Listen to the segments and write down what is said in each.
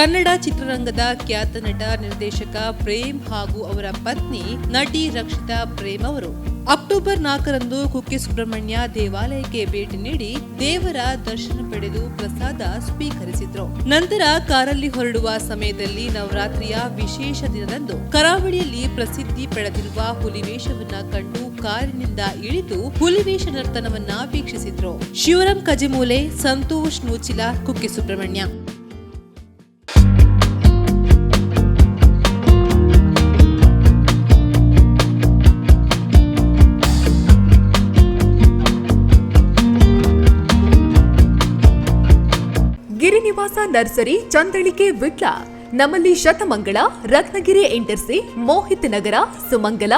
ಕನ್ನಡ ಚಿತ್ರರಂಗದ ಖ್ಯಾತ ನಟ, ನಿರ್ದೇಶಕ ಪ್ರೇಮ್ ಹಾಗೂ ಅವರ ಪತ್ನಿ ನಟಿ ರಕ್ಷಿತಾ ಪ್ರೇಮ್ ಅವರು ಅಕ್ಟೋಬರ್ ನಾಲ್ಕರಂದು ಕುಕ್ಕೆ ಸುಬ್ರಹ್ಮಣ್ಯ ದೇವಾಲಯಕ್ಕೆ ಭೇಟಿ ನೀಡಿ ದೇವರ ದರ್ಶನ ಪಡೆದು ಪ್ರಸಾದ ಸ್ವೀಕರಿಸಿದ್ರು. ನಂತರ ಕಾರಲ್ಲಿ ಹೊರಡುವ ಸಮಯದಲ್ಲಿ ನವರಾತ್ರಿಯ ವಿಶೇಷ ದಿನದಂದು ಕರಾವಳಿಯಲ್ಲಿ ಪ್ರಸಿದ್ಧಿ ಪಡೆದಿರುವ ಹುಲಿವೇಷವನ್ನ ಕಂಡು ಕಾರಿನಿಂದ ಇಳಿದು ಹುಲಿವೇಷ ನರ್ತನವನ್ನ ವೀಕ್ಷಿಸಿದ್ರು. ಶಿವರಾಮ್ ಕಜಿಮೂಲೆ, ಸಂತೋಷ್ ನೂಚಿಲ, ಕುಕ್ಕೆ ಸುಬ್ರಹ್ಮಣ್ಯ. ಗಿರಿನಿವಾಸ ನರ್ಸರಿ ಚಂದಳಿಕೆ ವಿಟ್ಲ. ನಮ್ಮಲ್ಲಿ ಶತಮಂಗಳ ರತ್ನಗಿರಿ ಇಂಟರ್ಸಿ, ಮೋಹಿತ್ ನಗರ, ಸುಮಂಗಲ,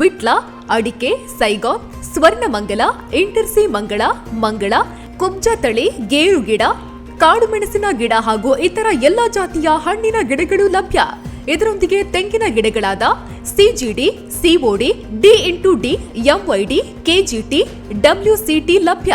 ವಿಟ್ಲ, ಅಡಿಕೆ ಸೈಗಾನ್ ಸ್ವರ್ಣಮಂಗಲ ಎಂಟರ್ಸಿ ಮಂಗಳ ಮಂಗಳ ಕುಬ್ಜ ತಳಿ ಗೇರು ಗಿಡ ಕಾಡು ಗಿಡ ಹಾಗೂ ಇತರ ಎಲ್ಲ ಜಾತಿಯ ಹಣ್ಣಿನ ಗಿಡಗಳು ಲಭ್ಯ. ಇದರೊಂದಿಗೆ ತೆಂಗಿನ ಗಿಡಗಳಾದ CGD COD D into D MYD KGT WCT ಲಭ್ಯ.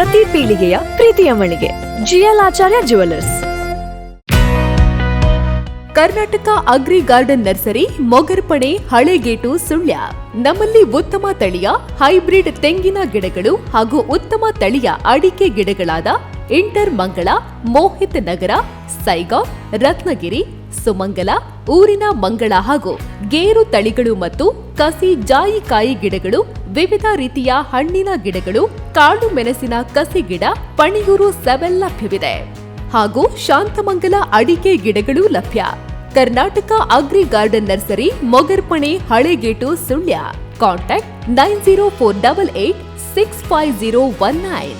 ಪ್ರತಿ ಪೀಳಿಗೆಯ ಪ್ರೀತಿಯ ಮಳಿಗೆ. GL Acharya jewellers Karnataka agri garden nursery Mogarpane Halegate, Sullia. ನಮ್ಮಲ್ಲಿ ಉತ್ತಮ ತಳಿಯ, ಹೈಬ್ರಿಡ್ ತೆಂಗಿನ ಗಿಡಗಳು ಹಾಗೂ ಉತ್ತಮ ತಳಿಯ ಅಡಿಕೆ ಗಿಡಗಳಾದ ಇಂಟರ್ ಮಂಗಳ, ಮೋಹಿತ್ ನಗರ, ಸೈಗಾ, ರತ್ನಗಿರಿ, ಸುಮಂಗಲ, ಊರಿನ ಮಂಗಳ ಹಾಗೂ ಗೇರು ತಳಿಗಳು ಮತ್ತು ಕಸಿ ಜಾಯಿಕಾಯಿ ಗಿಡಗಳು, ವಿವಿಧ ರೀತಿಯ ಹಣ್ಣಿನ ಗಿಡಗಳು, ಕಾಳು ಮೆಣಸಿನ ಕಸಿ ಗಿಡ, ಪಣಿಯೂರು ಸೆವೆಲ್ ಲಭ್ಯವಿದೆ ಹಾಗೂ ಶಾಂತಮಂಗಲ ಅಡಿಕೆ ಗಿಡಗಳು ಲಭ್ಯ. Karnataka agri garden nursery, Mogarpane Halegate Sullia. Contact nine zero four double eight six five zero one nine.